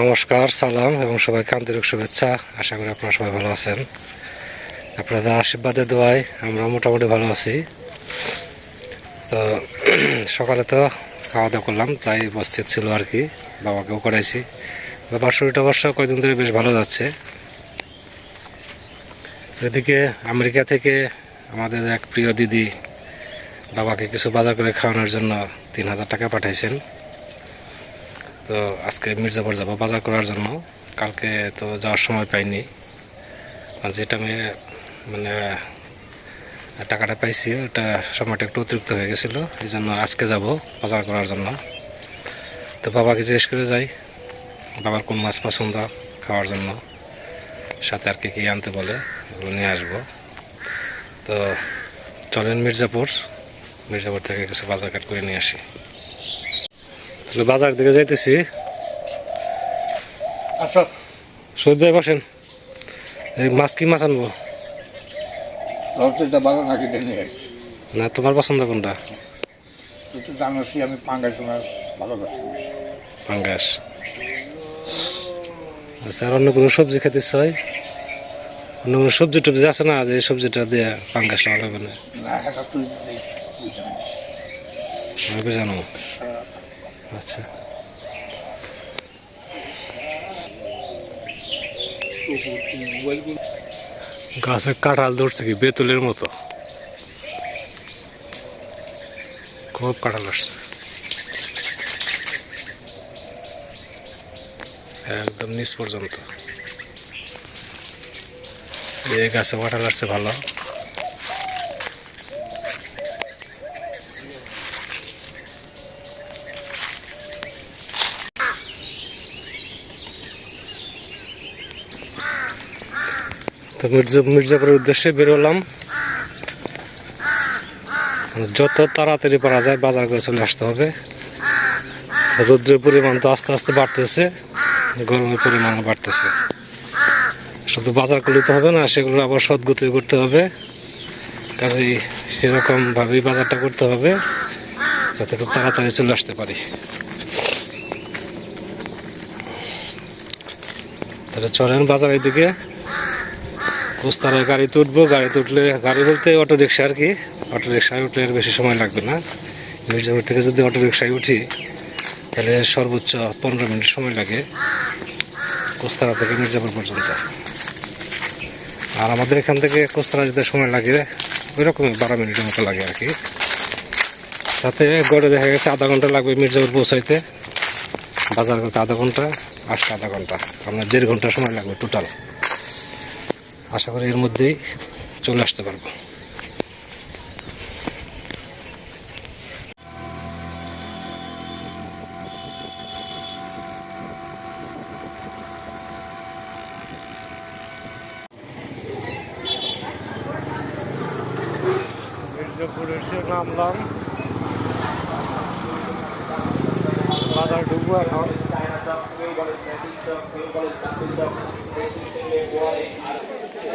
নমস্কার, সালাম এবং সবাইকে আন্তরিক শুভেচ্ছা। আশা করি আপনারা সবাই ভালো আছেন। আপনাদের আশীর্বাদে, দোয়ায় আমরা মোটামুটি ভালো আছি। তো, সকালে তো খাওয়া দাওয়া করলাম, তাই উপস্থিত ছিল আর কি, বাবাকেও করাইছি। বাবার শরীরটা অবশ্য কয়েকদিন ধরে বেশ ভালো যাচ্ছে। এদিকে আমেরিকা থেকে আমাদের এক প্রিয় দিদি বাবাকে কিছু বাজার করে খাওয়ানোর জন্য তিন হাজার টাকা পাঠাইছেন। তো আজকে মির্জাপুর যাব বাজার করার জন্য। কালকে তো যাওয়ার সময় পাইনি। যেটা আমি মানে টাকাটা পাইছি, ওটা সময়টা একটু অতিরিক্ত হয়ে গেছিল। এই জন্য আজকে যাব বাজার করার জন্য। তো বাবাকে জিজ্ঞেস করে যাই, বাবার কোন মাছ পছন্দ খাওয়ার জন্য। সাথে আর কি কী আনতে বলে এগুলো নিয়ে আসব। তো চলেন মির্জাপুর মির্জাপুর থেকে কিছু বাজার কাট করে নিয়ে আসি। বাজার দিকে যাইতেছি। আসো। সৈয়দ ভাই বসেন। এই মাছ কি মাছ আনব? ভালো নাকি না তোমার পছন্দ কোনটা? তুই তো জানোসই আমি পাঙ্গাস মাছ পাঙ্গাস। আচ্ছা আর অন্য কোনো সবজি খেতে হয় অন্য কোনো সবজি টবজি আছে না যে এই সবজিটা দিয়ে পাঙ্গাসটা ভালো হবে না না তুই দেখ, তুই জানিস। আমি জানো। আচ্ছা। গাছে কাঁঠাল ধরছে কি? বেতুলের মতো। খুব কাঁঠাল আসছে। একদম নিচ পর্যন্ত। এই গাছে কাঁঠাল আসছে ভালো। তো মির্জা মির্জাপুরের উদ্দেশ্যে বেরোলাম যত তাড়াতাড়ি পারা যায় বাজার করে চলে আসতে হবে। রৌদ্রের পরিমাণ তো আস্তে আস্তে বাড়তেছে, গরমের পরিমাণও বাড়তেছে। শুধু বাজার করলে তো হবে না, সেগুলো আবার সদ্গতি করতে হবে। কাজেই সেরকম ভাবেই বাজারটা করতে হবে, যাতে খুব তাড়াতাড়ি চলে আসতে পারি। তাহলে চলেন বাজারের দিকে। কোস্তারায় গাড়িতে উঠবো গাড়িতে উঠলে গাড়ি বলতে অটো রিক্সা আর কি। অটো রিক্সায় উঠলে আর বেশি সময় লাগবে না। মির্জাপুর থেকে যদি অটো রিক্সায় উঠি, তাহলে সর্বোচ্চ পনেরো মিনিট সময় লাগে কোস্তারা থেকে মির্জাপুর পর্যন্ত। আর আমাদের এখান থেকে কোস্তারা যেতে সময় লাগে ওই রকমই বারো মিনিটের মতো লাগে আর কি। তাতে গড়ে দেখা গেছে আধা ঘণ্টা লাগবে মির্জাপুর পৌঁছাইতে। বাজার করতে আধা ঘণ্টা, আসতে আধা ঘণ্টা। আপনার দেড় ঘণ্টা সময় লাগবে টোটাল আশা করি এর মধ্যেই চলে আসতে পারব। মির্জাপুরে এসে নামলাম। বাজার ঢুকবো এখন।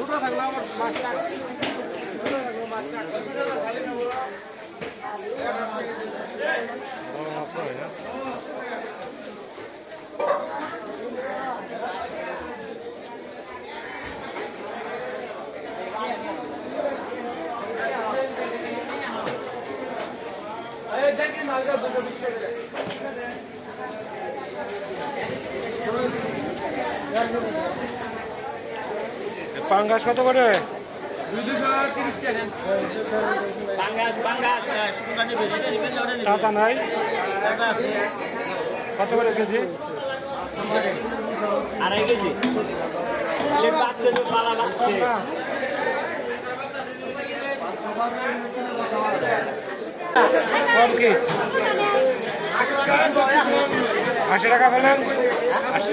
ছোট থাকলে আমার মাছটা ছোট থাকল পাঙ্গাস কত করে? টাকা নাই? কত করে কেজি? আড়াই কেজি। কম কি? আশি টাকা পেলেন আশি?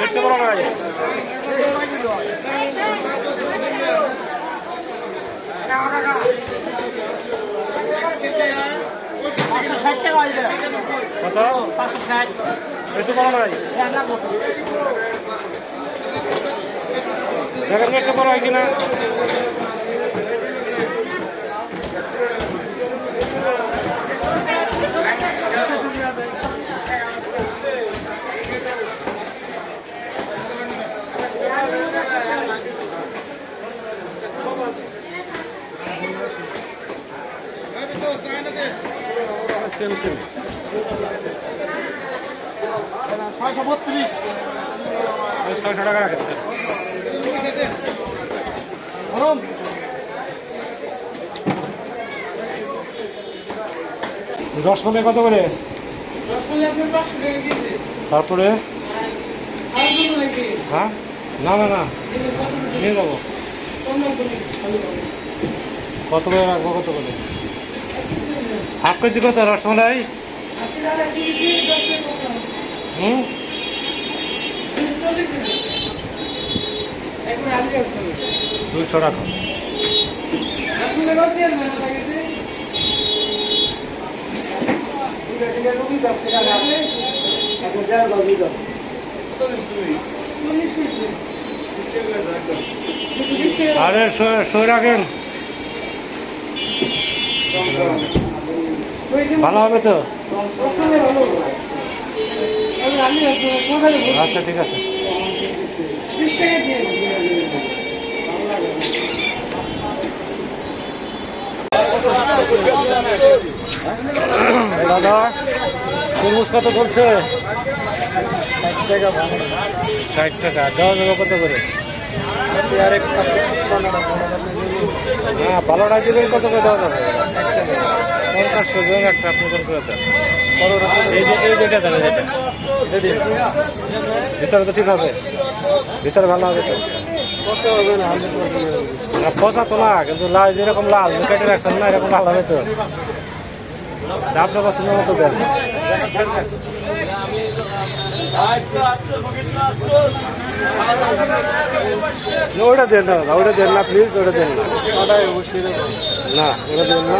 বেশি বড় নাই কত? বেশি বড় নাই দেখেন বেশি বড় হয় কিনা সেম সেম ছয়শো বত্রিশ। ছয়শো টাকা রাখেন। গরম রসমালাই কত করে? তারপরে? হ্যাঁ? না না না। নিয়ে যাব কত করে রাখব, কত করে? হাফ কেজি কত, রসমালাই? হুম? দুশো টাকা। আরে সই রাখেন। ভালো হবে তো? আচ্ছা ঠিক আছে। দাদা, তরমুজ কত চলছে? ষাট টাকা। দেওয়া যাবে কত করে? হ্যাঁ ভালোটা দিবেন কত করে দেওয়া যাবে? পঞ্চাশ টাকা একটা আপনি কোন করে দেন? এই যে এই যেটা দেন যেটা ভিতরে তো ঠিক হবে। ভিতরে ভালো হবে তো। না পচা তো না কিন্তু লাল যেরকম লাল কেটে রাখছেন না এরকম লাল হবে তো। আপনার পছন্দের মতো দেন। ওটা দেন না ওটা দেন না প্লিজ ওটা দেন না। না, ওটা দেন না।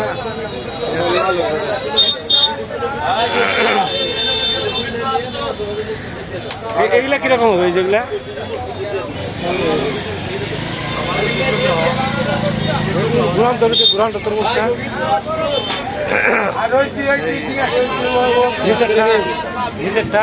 এ- এগুলা কীরকম হবে যেগুলা? দুরান্ত তরমুজটা নিচেরটা নিচেরটা।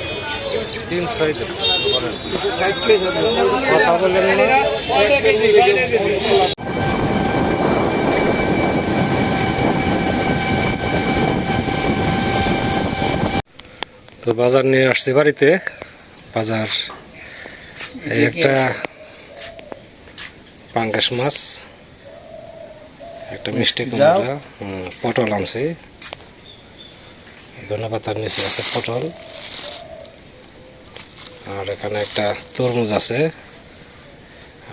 তিন বলেন কথা বললেন না তো বাজার নিয়ে আসছি বাড়িতে। বাজার একটা পাঙ্গাস মাছ একটা মিষ্টি কুমড়া পটল আনছি। ধনে পাতার নিচে আছে পটল। আর এখানে একটা তরমুজ আছে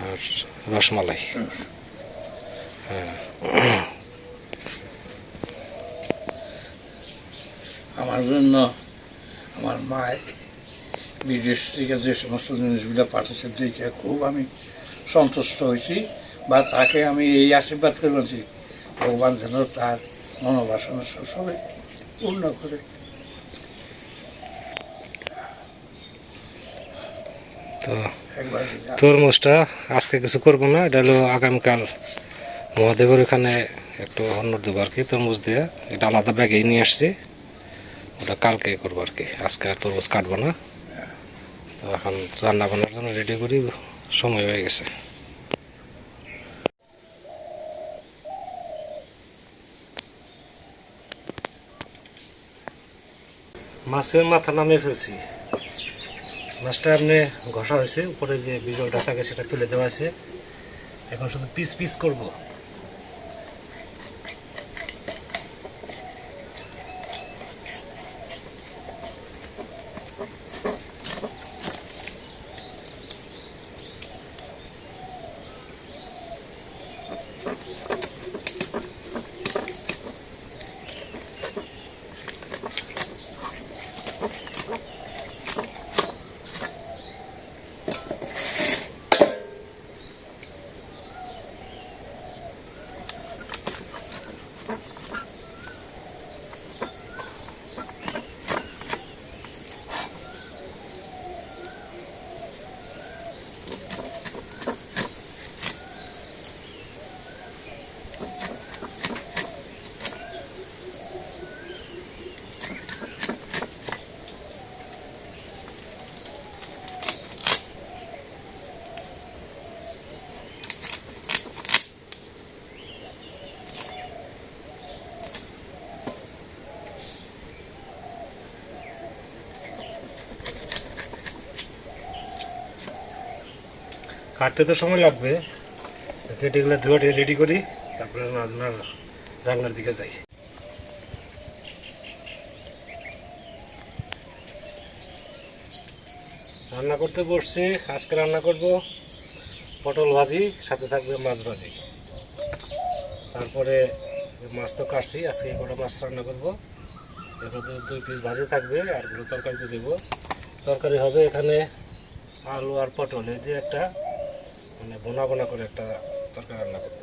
আর রসমালাই। হ্যাঁ। আমার জন্য আমার মায় বিদেশ থেকে যে সমস্ত জিনিসগুলো পাঠিয়েছে দেখে খুব আমি সন্তুষ্ট হয়েছি বা তাকে আমি এই আশীর্বাদ করে বলছি ভগবান যেন তার মনোবাসনা সবসময় পূর্ণ করে। তো তরমুজটা আজকে কিছু করব না এটা হলো আগামীকাল মহাদেবের ওখানে একটু অন্য দেবো আর কি তরমুজ দিয়ে। এটা আলাদা ব্যাগেই নিয়ে আসছি ওটা কালকে করব আর কি। আজকে আর তরমুজ কাটবো না। তো এখন রান্না বান্নার জন্য রেডি করি সময় হয়ে গেছে। মাছের মাথা নামিয়ে ফেলছি। মাছটা এমনি ঘষা হয়েছে, উপরে যে বিজলটা থাকে সেটা ফেলে দেওয়া আছে এখন শুধু পিস পিস করব। কাটতে তো সময় লাগবে। কেটে গেলে ধোয়া রেডি করি, তারপরে রান্নার রান্নার দিকে যাই। রান্না করতে বসছি, আজকে রান্না করব পটল ভাজি, সাথে থাকবে মাছ ভাজি। তারপরে মাছ তো কাটছি, আজকে কটা মাছ রান্না করব। এরপর দু- দুই পিস ভাজি থাকবে, আরগুলো তরকারিতে দেবো। তরকারি হবে এখানে আলু আর পটল, এই দিয়ে একটা। মানে বোনা বোনা করে একটা তরকারি রান্না করব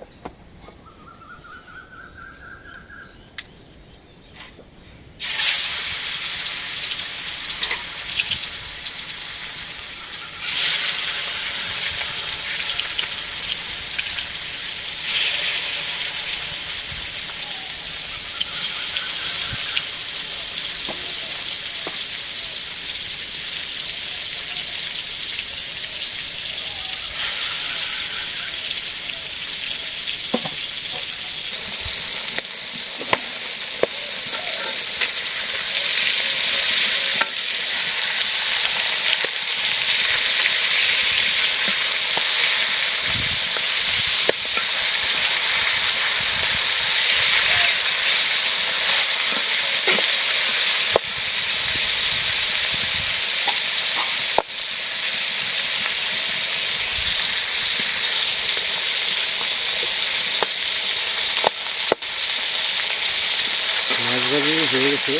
মাছ ভাজি হয়ে গেছে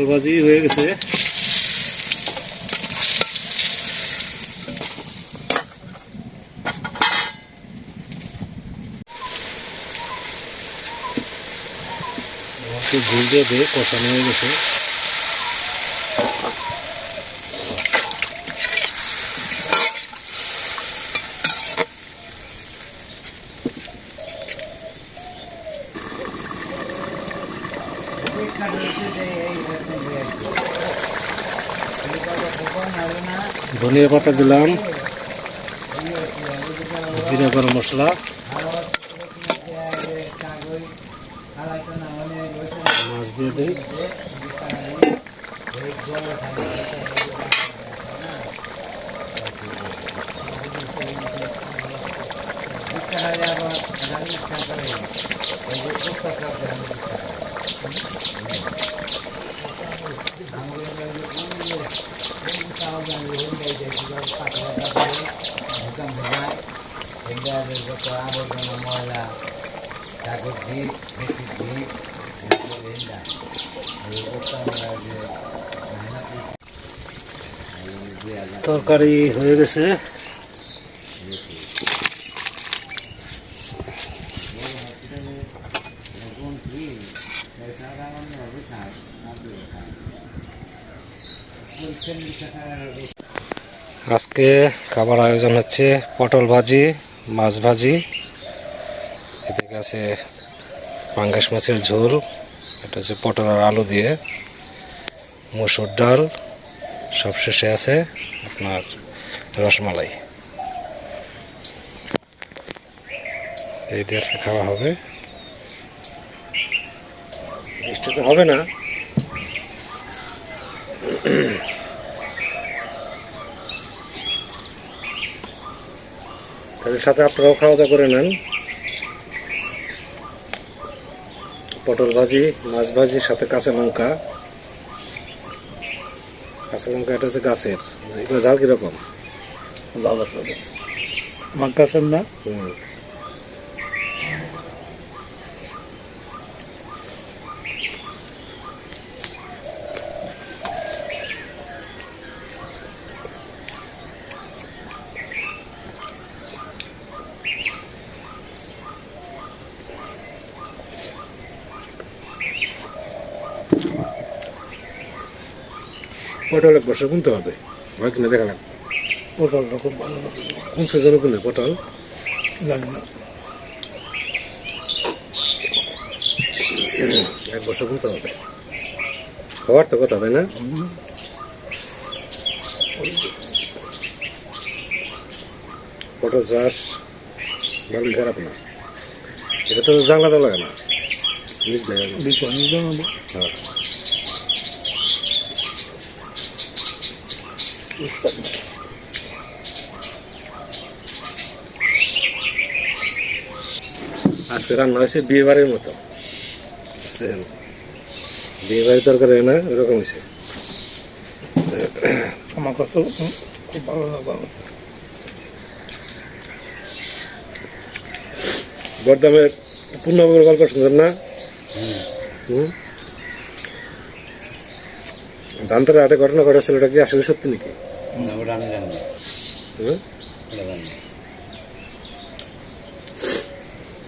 পটল ভাজি হয়ে গেছে। একটু যে দিয়ে দিয়ে কষানো হয়ে গেছে। ধনিয়া পাতা দিলাম জিরা গরম মশলা। মাছ দিয়ে দিই। যত আবর্জনা ময়লা বেশি তরকারি হয়ে গেছে। আজকে খাবার আয়োজন হচ্ছে পটল ভাজি। মাছ ভাজি। এদিকে আছে পাঙ্গাস মাছের ঝোল, এটা হচ্ছে পটল আর আলু দিয়ে। মসুর ডাল সবশেষে আছে আপনার রসমালাই। এই দিয়ে আজকে খাওয়া হবে। বৃষ্টি তো হবে না। তাদের সাথে আপনারাও খাওয়া দাওয়া করে নেন। পটল ভাজি মাছ ভাজি সাথে কাঁচা লঙ্কা। কাঁচা লঙ্কা এটা হচ্ছে গাছের। এগুলো ঝাল কীরকম? লাল আমার কাছে না? হুম। পটল এক বছর কিনতে হবে। হয় কিনা দেখালাম পটলটা খুব ভালো কোন সিজনে কিনে পটল? জানি না। এক বছর কিনতে হবে। খাবার তো কথা তাই না? পটল চাষ ভালো খারাপ না। এটা তো জানলা তো লাগে না। নিজ হ্যাঁ। আজকে রান্না হয়েছে বিয়ে বাড়ির মতো? বিয়ে বাড়ির তরকারি না ওরকম হয়েছে। আমার কাছে খুব ভালো লাগে বর্ধমের পূর্ণবাবুর গল্প শুনছেন না? হাটে ঘটনা ঘটেছিল এটা কি আসলে সত্যি নাকি? ওটা আমি জানি না ওটা জানি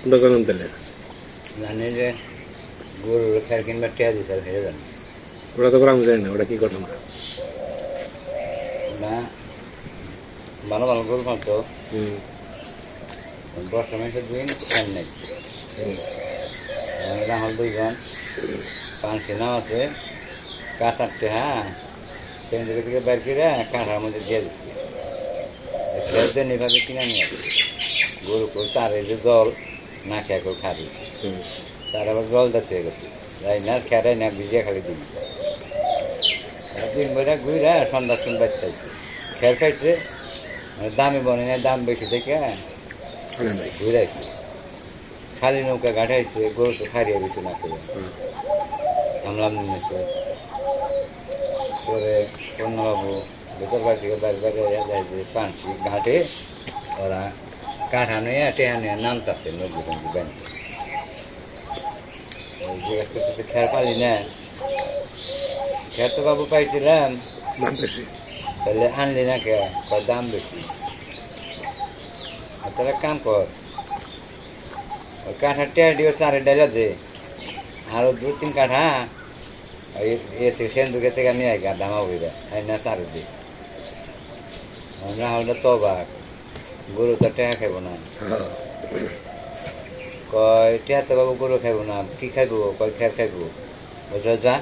না জানেন তাহলে জানি যে গরুর খের কিনবা টিয়া দিতে সেটা জানি ওটা তো আমি জানি না ওটা কি ঘটনা না ভালো ভালো গরু মারতো দশটা মাসের দিন খের নেই রাহল দুইজন পাঁচটি নাম আছে কাঁচ আটটে হ্যাঁ ট্রেন থেকে থেকে বের করে কাঁঠার মধ্যে দিয়ে দিচ্ছি। খের দিয়ে নিভাবে কিনে নিয়ে আসি। গরু করে তার এই যে জল না খেয়ে করে খাবি। তার আবার জল দেখতে গেছি। যাই না খেরাই না ভিজিয়ে খালি দিন। দিন বইটা ঘুরে সন্ধ্যা শুন বাচ্চা খের খাইছে মানে দামি বনে না দাম বেশি দেখে আনে নাই ঘুরে আসছে খালি নৌকা গাঠাইছে গরু তো খারিয়ে দিচ্ছে না করে আমলাম নিয়েছে পরে পূর্ণবাবু ভেতর বাড়ি থেকে যে পাঁচটি ঘাটে ওরা কাঠা নিয়ে টেহা নিয়ে নামতাছে নদী টঙ্গি ব্যাংকে। ওই জিজ্ঞেস করতেছে খের পালি না? খের তো বাবু পাইছিলাম। দাম বেশি। তাহলে আনলি না কে? কয় দাম বেশি। আর তাহলে কাম কর। ওই কাঠা টেয়া দিও চারে ডাইলা দে। আরও দু তিন কাঠা এতে সেন্দুকে থেকে নিয়ে আই গা দামা হইবে আই না চারে দে আমরা হলটা তো বাক গরু তো টেহা খাইব না কয় টেহা তো বাবু গরু খাইব না কি খাইব কয় খের খাইব বুঝলো যা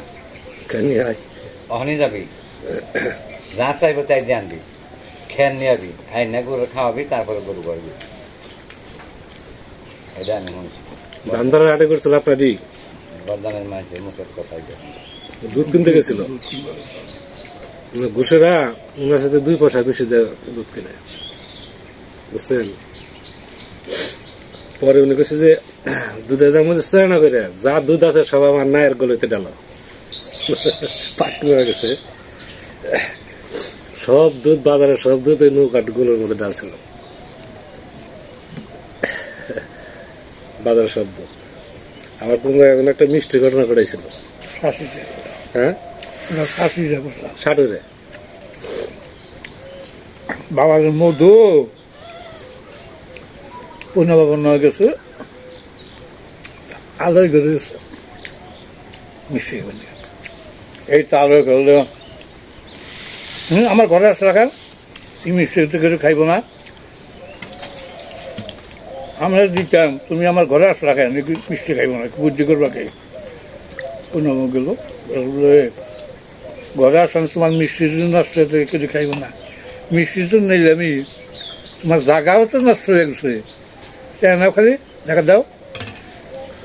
অহনি যাবি যা চাইব তাই দিয়ে আনবি খেন নিয়ে আবি আই না গরু খাওয়াবি তারপরে গরু করবি এটা আমি শুনছি ধানতারে হাটে করছিল আপনারই বর্ধমানের মানুষের মুখের কথাই। দুধ কিনতে গেছিল। মানে ঘুষেরা ওনার সাথে দুই পয়সা বেশি দেয় দুধ কিনে। বুঝছেন? পরে উনি কেছে যে, দুধের দাম হচ্ছে না করে, যা দুধ আছে সব আমার নায়ের গলিতে ডাল হয়ে গেছে। সব দুধ বাজারে, সব দুধ এই নৌকাটগুলোর মধ্যে ডালছিল বাজারে সব দুধ। আমার পুঙ্গা এখন একটা মিষ্টি ঘটনা ঘটেছিল হ্যাঁ? শাশুড়ি বাবার মধু পূর্ণ বাবা নয় গেছে আলোয় গেছে গেছে মিশিয়ে গেলে এই তো আলোয় গেলে হুম আমার ঘরে আসে রাখেন। এই মিষ্টি করে খাইব না। আমরা দিতাম তুমি আমার ঘরে আসে রাখেন। মিষ্টি খাইব না বুদ্ধি করবা কে? পূর্ণ গেল। ঘরে আসেন তোমার মিষ্টি যদি নষ্ট কিছু খাইব না। মিষ্টি তো নিলে আমি তোমার জায়গাও তো নষ্ট হয়ে গেছে। কেন খালি, দেখা দাও।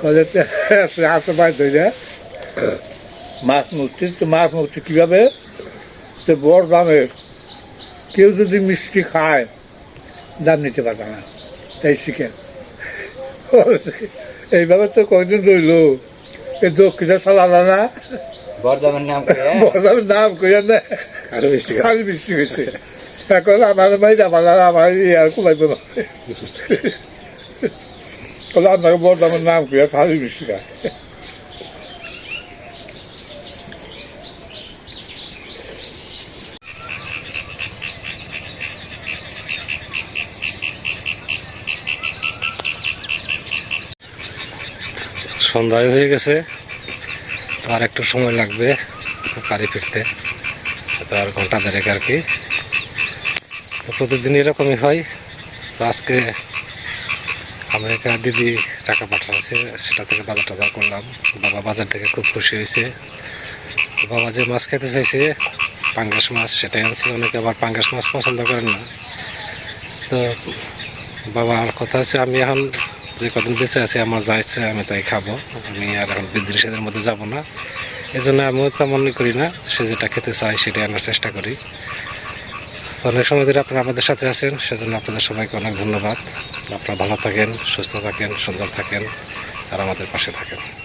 কলে হাতে পায়ে ধরে মাছ মুক্তি তো মাছ মুক্তি কীভাবে? তো বড় দামের কেউ যদি মিষ্টি খায়, দাম নিতে পারবে না। তাই শিখেন এইভাবে তো কয়দিন রইল। এই দক্ষিণে চালানা না নাম কইয়া না। আরও মিষ্টি খাওয়া। খালি বৃষ্টি হয়েছে। এখন আমার ভাই আমার আমার আর কুমাইব না বলে আপনাকে নাম কি খালি বৃষ্টি খায় সন্ধ্যায় হয়ে গেছে। তো আর একটু সময় লাগবে বাড়ি ফিরতে তো আর ঘণ্টা দেড়েক আর কি। তো প্রতিদিন এরকমই হয়। তো আজকে আমেরিকা দিদি টাকা পাঠাচ্ছে সেটা থেকে বাজার টাজার করলাম। বাবা বাজার থেকে খুব খুশি হয়েছে। তো বাবা যে মাছ খেতে চাইছে, পাঙ্গাস মাছ, সেটাই আনছে। অনেকে আবার পাঙ্গাস মাছ পছন্দ করেন না। তো বাবার কথা হচ্ছে, আমি এখন যে কদিন বেঁচে আছে, আমার যা ইচ্ছে আমি তাই খাব। আমি আর এখন নিষেধের মধ্যে যাব না। এই জন্য আমিও মনে করি না সে যেটা খেতে চাই সেটাই আনার চেষ্টা করি। তো অনেক সময় ধরে আপনারা আমাদের সাথে আছেন, সেজন্য আপনাদের সবাইকে অনেক ধন্যবাদ। আপনারা ভালো থাকেন, সুস্থ থাকেন, সুন্দর থাকেন, আর আমাদের পাশে থাকেন।